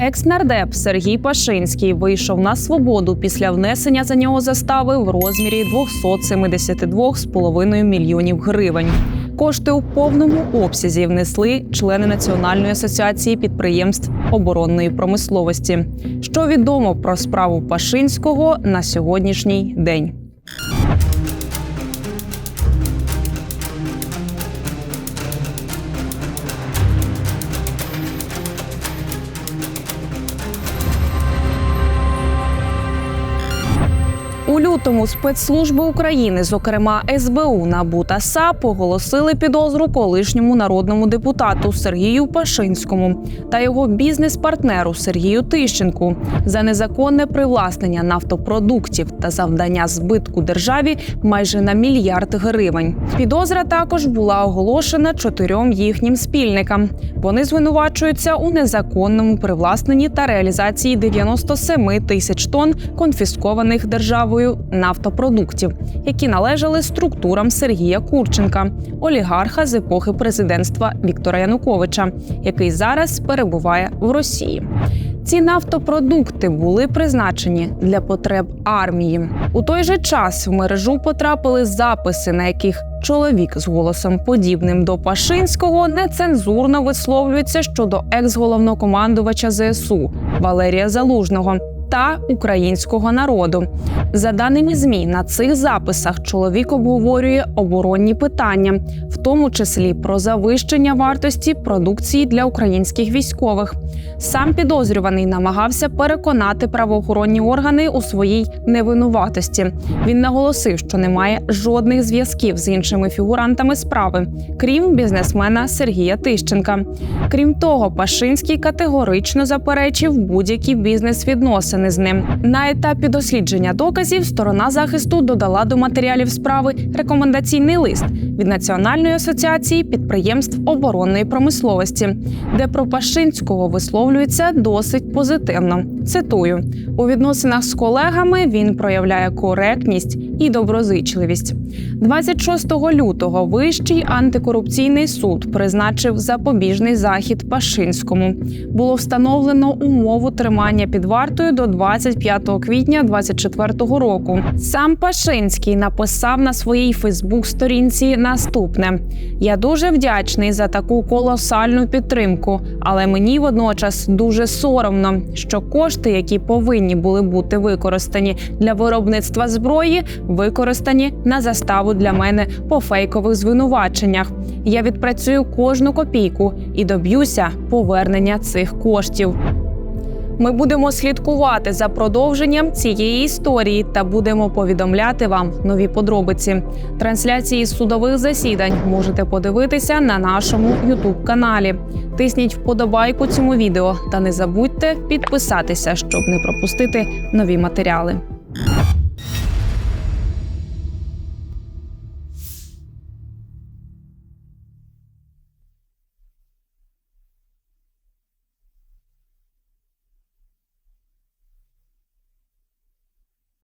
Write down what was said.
Екс-нардеп Сергій Пашинський вийшов на свободу після внесення за нього застави в розмірі 272,5 мільйонів гривень. Кошти у повному обсязі внесли члени Національної асоціації підприємств оборонної промисловості. Що відомо про справу Пашинського на сьогоднішній день? У лютому спецслужби України, зокрема СБУ, НАБУ та САП, оголосили підозру колишньому народному депутату Сергію Пашинському та його бізнес-партнеру Сергію Тищенку за незаконне привласнення нафтопродуктів та завдання збитку державі майже на мільярд гривень. Підозра також була оголошена чотирьом їхнім спільникам. Вони звинувачуються у незаконному привласненні та реалізації 97 тисяч тонн конфіскованих державою нафтопродуктів, які належали структурам Сергія Курченка, олігарха з епохи президентства Віктора Януковича, який зараз перебуває в Росії. Ці нафтопродукти були призначені для потреб армії. У той же час в мережу потрапили записи, на яких чоловік з голосом подібним до Пашинського нецензурно висловлюється щодо екс-головнокомандувача ЗСУ Валерія Залужного. Та українського народу за даними змі на цих записах чоловік обговорює оборонні питання, в тому числі про завищення вартості продукції для українських військових. Сам підозрюваний намагався переконати правоохоронні органи у своїй невинуватості. Він наголосив, що немає жодних зв'язків з іншими фігурантами справи, крім бізнесмена Сергія Тищенка. Крім того, Пашинський категорично заперечив будь-які бізнес-відносини з ним. На етапі дослідження доказів сторона захисту додала до матеріалів справи рекомендаційний лист від Національної асоціації підприємств оборонної промисловості, де про Пашинського висловлюється досить позитивно. Цитую: у відносинах з колегами він проявляє коректність і доброзичливість. 26 лютого Вищий антикорупційний суд призначив запобіжний захід Пашинському. Було встановлено умову тримання під вартою до 25 квітня 2024 року. Сам Пашинський написав на своїй Фейсбук-сторінці наступне: Я дуже вдячний за таку колосальну підтримку, але мені водночас дуже соромно, що кошти, які повинні були бути використані для виробництва зброї, використані на заставу для мене по фейкових звинуваченнях. Я відпрацюю кожну копійку і доб'юся повернення цих коштів. Ми будемо слідкувати за продовженням цієї історії та будемо повідомляти вам нові подробиці. Трансляції судових засідань можете подивитися на нашому Ютуб каналі. Тисніть вподобайку цьому відео та не забудьте підписатися, щоб не пропустити нові матеріали.